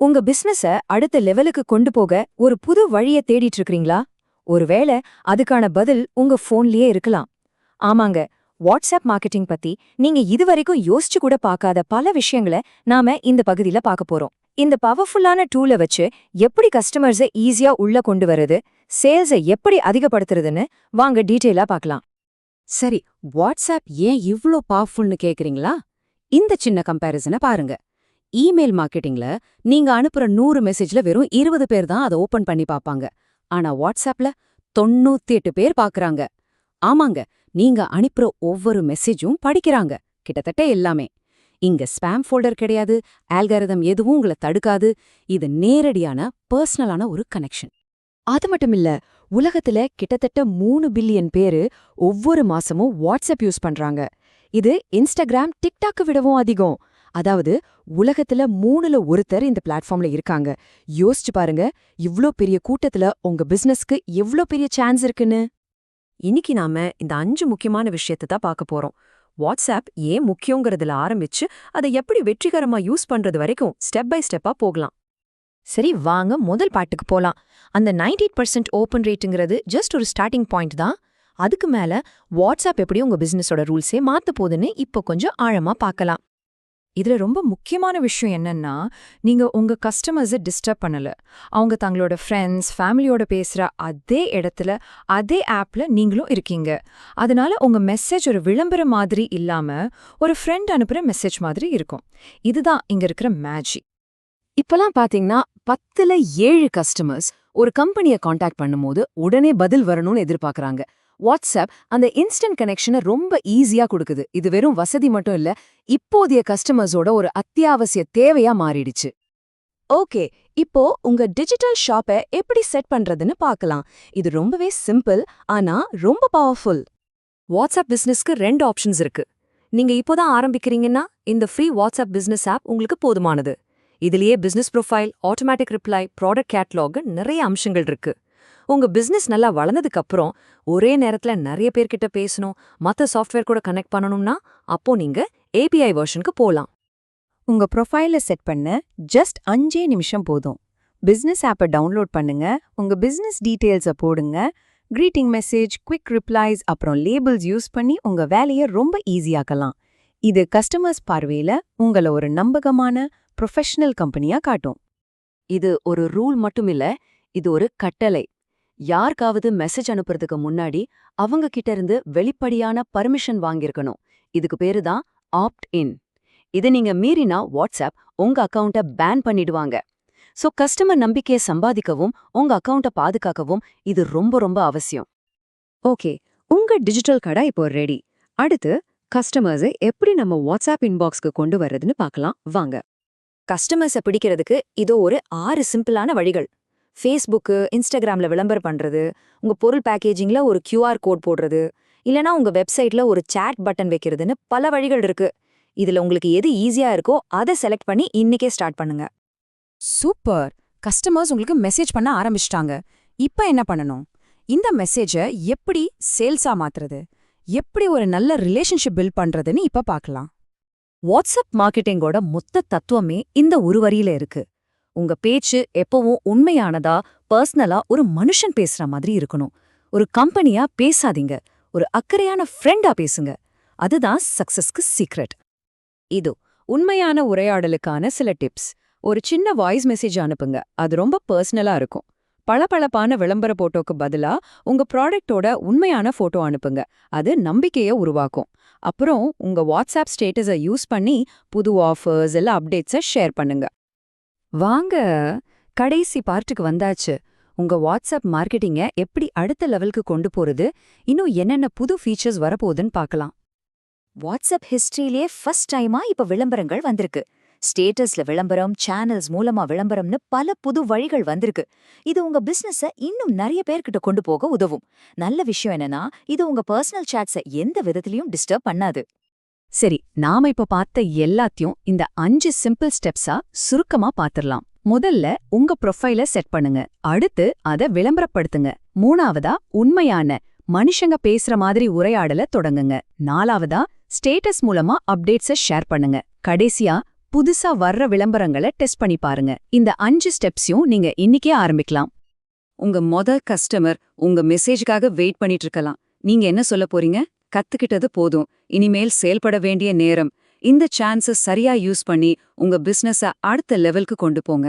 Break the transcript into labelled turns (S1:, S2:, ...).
S1: உங்க பிசினஸ அடுத்த லெவலுக்கு கொண்டு போக ஒரு புது வழிய தேடிட்டு இருக்கீங்களா ஒருவேளை அதுக்கான பதில் உங்க போன்லயே இருக்கலாம். ஆமாங்க வாட்ஸ்அப் மார்க்கெட்டிங் பத்தி நீங்க இதுவரைக்கும் யோசிச்சு கூட பார்க்காத பல விஷயங்களை நாம இந்த பகுதியில பார்க்க போறோம். இந்த பவர்ஃபுல்லான டூலை வச்சு எப்படி கஸ்டமர்ஸை ஈஸியா உள்ள கொண்டு வருது சேல்ஸை எப்படி அதிகப்படுத்துறதுன்னு வாங்க டீட்டெயிலா பார்க்கலாம்.
S2: சரி வாட்ஸ்அப் ஏன் இவ்ளோ பவர்ஃபுல்னு கேக்குறீங்களா? இந்த சின்ன கம்பேரிசனை பாருங்க. இமெயில் மார்க்கெட்டிங்ல நீங்க அனுப்புற நூறு மெசேஜ்ல வெறும் இருபது பேர் தான் அதை ஓபன் பண்ணி பாப்பாங்க. ஆனா வாட்ஸ்அப்ல தொண்ணூத்தி எட்டு பேர் பாக்குறாங்க. ஆமாங்க நீங்க அனுப்புற ஒவ்வொரு மெசேஜும் படிக்கிறாங்க. கிட்டத்தட்ட எல்லாமே. இங்க ஸ்பாம் ஃபோல்டர் கிடையாது ஆல்காரதம் எதுவும் உங்களை தடுக்காது. இது நேரடியான பர்சனலான ஒரு கனெக்ஷன்.
S1: அது மட்டும் இல்ல உலகத்துல கிட்டத்தட்ட மூணு பில்லியன் பேரு ஒவ்வொரு மாசமும் வாட்ஸ்அப் யூஸ் பண்றாங்க. இது இன்ஸ்டாகிராம் டிக்டாக்கு விடவும் அதிகம். அதாவது உலகத்துல மூணுல ஒருத்தர் இந்த பிளாட்ஃபார்ம்ல இருக்காங்க. யோசிச்சு பாருங்க இவ்ளோ பெரிய கூட்டத்துல உங்க பிசினஸ்க்கு எவ்ளோ பெரிய சான்ஸ் இருக்குன்னு? இன்னைக்கு நாம இந்த அஞ்சு முக்கியமான விஷயத்தை தான் பார்க்க போறோம். வாட்ஸ்அப் ஏன் முக்கியங்கிறதுல ஆரம்பிச்சு அதை எப்படி வெற்றிகரமா யூஸ் பண்றது வரைக்கும் ஸ்டெப் பை ஸ்டெப்பா போகலாம். சரி வாங்க முதல் பாட்டுக்கு போலாம். அந்த 98% பர்சன்ட் ஓப்பன் ரேட்டுங்கிறது ஜஸ்ட் ஒரு ஸ்டார்டிங் பாயிண்ட் தான். அதுக்கு மேல வாட்ஸ்அப் எப்படி உங்க பிசினஸோட ரூல்ஸே மாத்த போகுதுன்னு இப்போ கொஞ்சம் ஆழமா பார்க்கலாம். இதுல ரொம்ப முக்கியமான விஷயம் என்னன்னா நீங்க உங்க கஸ்டமர்ஸை டிஸ்டர்ப் பண்ணல. அவங்க தங்களோட ஃப்ரெண்ட்ஸ் ஃபேமிலியோட பேசுற அதே இடத்துல அதே ஆப்ல நீங்களும் இருக்கீங்க. அதனால உங்க மெசேஜ் ஒரு விளம்பரம் மாதிரி இல்லாம ஒரு ஃப்ரெண்ட் அனுப்புற மெசேஜ் மாதிரி இருக்கும். இதுதான் இங்க இருக்கிற மேஜிக்
S2: இப்பெல்லாம் பாத்தீங்கன்னா பத்துல ஏழு கஸ்டமர்ஸ் ஒரு கம்பெனியை காண்டாக்ட் பண்ணும்போது உடனே பதில் வரணும்னு எதிர்பார்க்கறாங்க வாட்ஸ்அப் அந்த இன்ஸ்டன்ட் கனெக்ஷனை ரொம்ப ஈஸியா கொடுக்குது. இது வெறும் வசதி மட்டும் இல்ல இப்போதைய கஸ்டமர்ஸோட ஒரு அத்தியாவசிய தேவையா மாறிடுச்சு. ஓகே இப்போ உங்க டிஜிட்டல் ஷாப்பை எப்படி செட் பண்றதுன்னு பார்க்கலாம். இது ரொம்பவே சிம்பிள் ஆனா ரொம்ப பவர்ஃபுல்.
S1: வாட்ஸ்அப் பிசினஸ்க்கு ரெண்டு ஆப்ஷன்ஸ் இருக்கு. நீங்க இப்போதான் ஆரம்பிக்கிறீங்கன்னா இந்த ஃப்ரீ வாட்ஸ்அப் பிசினஸ் ஆப் உங்களுக்கு போதுமானது. இதுலயே business profile automatic reply product catalogue நிறைய அம்சங்கள் இருக்கு. உங்க பிசினஸ் நல்லா வளர்ந்ததுக்கு அப்புறம் ஒரே நேரத்துல நிறைய பேர்கிட்ட பேசணும் மத்த சாஃப்ட்வேர் கூட கனெக்ட் பண்ணணும்னா அப்போ நீங்க ஏபிஐ வெர்ஷனுக்கு போலாம்.
S3: உங்க ப்ரொஃபைல செட் பண்ண ஜஸ்ட் அஞ்சே நிமிஷம் போதும். பிசினஸ் ஆப்பை டவுன்லோட் பண்ணுங்க உங்க பிசினஸ் டீடைல்ஸை போடுங்க greeting மெசேஜ் குவிக் ரிப்ளைஸ் அப்புறம் லேபிள்ஸ் யூஸ் பண்ணி உங்க வேலையை ரொம்ப ஈஸியாக்கலாம் இது கஸ்டமர்ஸ் பார்வையில உங்களை ஒரு நம்பகமான ப்ரொஃபஷனல் கம்பெனியா காட்டும்.
S2: இது ஒரு ரூல் மட்டும் இல்ல இது ஒரு கட்டளை. யாருக்காவது மெசேஜ் அனுப்புறதுக்கு முன்னாடி அவங்க கிட்ட இருந்து வெளிப்படையான பர்மிஷன் வாங்கியிருக்கணும். இதுக்கு பேரு தான் ஆப்ட் இன் இதை நீங்க மீறினா வாட்ஸ்அப் உங்க அக்கவுண்ட்டை பேன் பண்ணிடுவாங்க. சோ கஸ்டமர் நம்பிக்கையை சம்பாதிக்கவும் உங்க அக்கவுண்ட்டை பாதுகாக்கவும் இது ரொம்ப ரொம்ப அவசியம்.
S1: ஓகே உங்க டிஜிட்டல் கடை இப்போ ரெடி அடுத்து கஸ்டமர்ஸை எப்படி நம்ம வாட்ஸ்அப் இன்பாக்ஸ்க்கு கொண்டு வர்றதுன்னு பார்க்கலாம். வாங்க. கஸ்டமர்ஸை பிடிக்கிறதுக்கு இதோ ஒரு ஆறு சிம்பிளான வழிகள். ஃபேஸ்புக்கு இன்ஸ்டாகிராம்ல விளம்பரம் பண்றது உங்க பொருள் பேக்கேஜிங்ல ஒரு கியூஆர் கோட் போடுறது இல்லனா உங்க வெப்சைட்ல ஒரு சேட் பட்டன் வைக்கிறதுன்னு பல வழிகள் இருக்கு. இதுல உங்களுக்கு எது ஈஸியா இருக்கோ அதை செலக்ட் பண்ணி இன்னைக்கே ஸ்டார்ட் பண்ணுங்க.
S3: சூப்பர்! கஸ்டமர்ஸ் உங்களுக்கு மெசேஜ் பண்ண ஆரம்பிச்சிட்டாங்க. இப்போ என்ன பண்ணணும்? இந்த மெசேஜை எப்படி சேல்ஸா மாத்துறது? எப்படி ஒரு நல்ல ரிலேஷன்ஷிப் பில்ட் பண்றதுன்னு இப்ப பார்க்கலாம்.
S1: வாட்ஸ்அப் மார்க்கெட்டிங்கோட மொத்த தத்துவமே இந்த ஒரு வரியில இருக்கு. உங்க பேச்சு எப்பவும் உண்மையானதா பர்சனலா ஒரு மனுஷன் பேசுற மாதிரி இருக்கணும். ஒரு கம்பெனியா பேசாதீங்க. ஒரு அக்கறையான ஃப்ரெண்டா பேசுங்க. அதுதான் சக்சஸ்க்கு சீக்ரெட் இது உண்மையான உரையாடலுக்கான சில டிப்ஸ் ஒரு சின்ன வாய்ஸ் மெசேஜ் அனுப்புங்க. அது ரொம்ப பர்சனலா இருக்கும். பளபளப்பான விளம்பர போட்டோக்கு பதிலா உங்க ப்ராடக்டோட உண்மையான போட்டோ அனுப்புங்க. அது நம்பிக்கைய உருவாக்கும். அப்புறம் உங்க வாட்ஸ்அப் ஸ்டேட்டஸை யூஸ் பண்ணி புது ஆஃபர்ஸ் இல்ல அப்டேட்ஸை ஷேர் பண்ணுங்க. வாங்க கடைசி பார்ட்டுக்கு வந்தாச்சு. உங்க வாட்ஸ்அப் மார்க்கெட்டிங்க எப்படி அடுத்த லெவலுக்கு கொண்டு போறது? இன்னும் என்னென்ன புது ஃபீச்சர்ஸ் வரப்போகுதுன்னு பார்க்கலாம். வாட்ஸ்அப் ஹிஸ்டரியிலே ஃபர்ஸ்ட் டைமா இப்ப விளம்பரங்கள் வந்திருக்கு. ஸ்டேட்டஸ்ல விளம்பரம் சேனல்ஸ் மூலமா விளம்பரம்னு பல புது வழிகள் வந்திருக்கு. இது உங்க பிசினஸ இன்னும் நிறைய பேர்கிட்ட கொண்டு போக உதவும். நல்ல விஷயம் என்னன்னா இது உங்க பர்சனல் சாட்ஸை எந்த விதத்திலையும் டிஸ்டர்ப் பண்ணாது.
S2: சரி நாம இப்ப பார்த்த எல்லாத்தையும் இந்த அஞ்சு சிம்பிள் ஸ்டெப்ஸா சுருக்கமா பாத்திரலாம் முதல்ல உங்க ப்ரொஃபைல செட் பண்ணுங்க. அடுத்து அத விளம்பரப்படுத்துங்க. மூணாவதா உண்மையான மனுஷங்க பேசுற மாதிரி உரையாடல தொடங்குங்க. நாலாவதா ஸ்டேட்டஸ் மூலமா அப்டேட்ஸ ஷேர் பண்ணுங்க. கடைசியா
S3: புதுசா வர்ற விளம்பரங்களை டெஸ்ட் பண்ணி பாருங்க. இந்த அஞ்சு ஸ்டெப்ஸையும் நீங்க இன்னிக்கே ஆரம்பிக்கலாம்.
S1: உங்க மொத கஸ்டமர் உங்க மெசேஜ்க்காக வெயிட் பண்ணிட்டு இருக்கலாம். நீங்க என்ன சொல்ல போறீங்க? கத்துக்கிட்டது போதும். இனிமேல் செயல்பட வேண்டிய நேரம். இந்த சான்ஸை சரியா யூஸ் பண்ணி உங்க பிசினஸ அடுத்த லெவலுக்கு கொண்டு போங்க.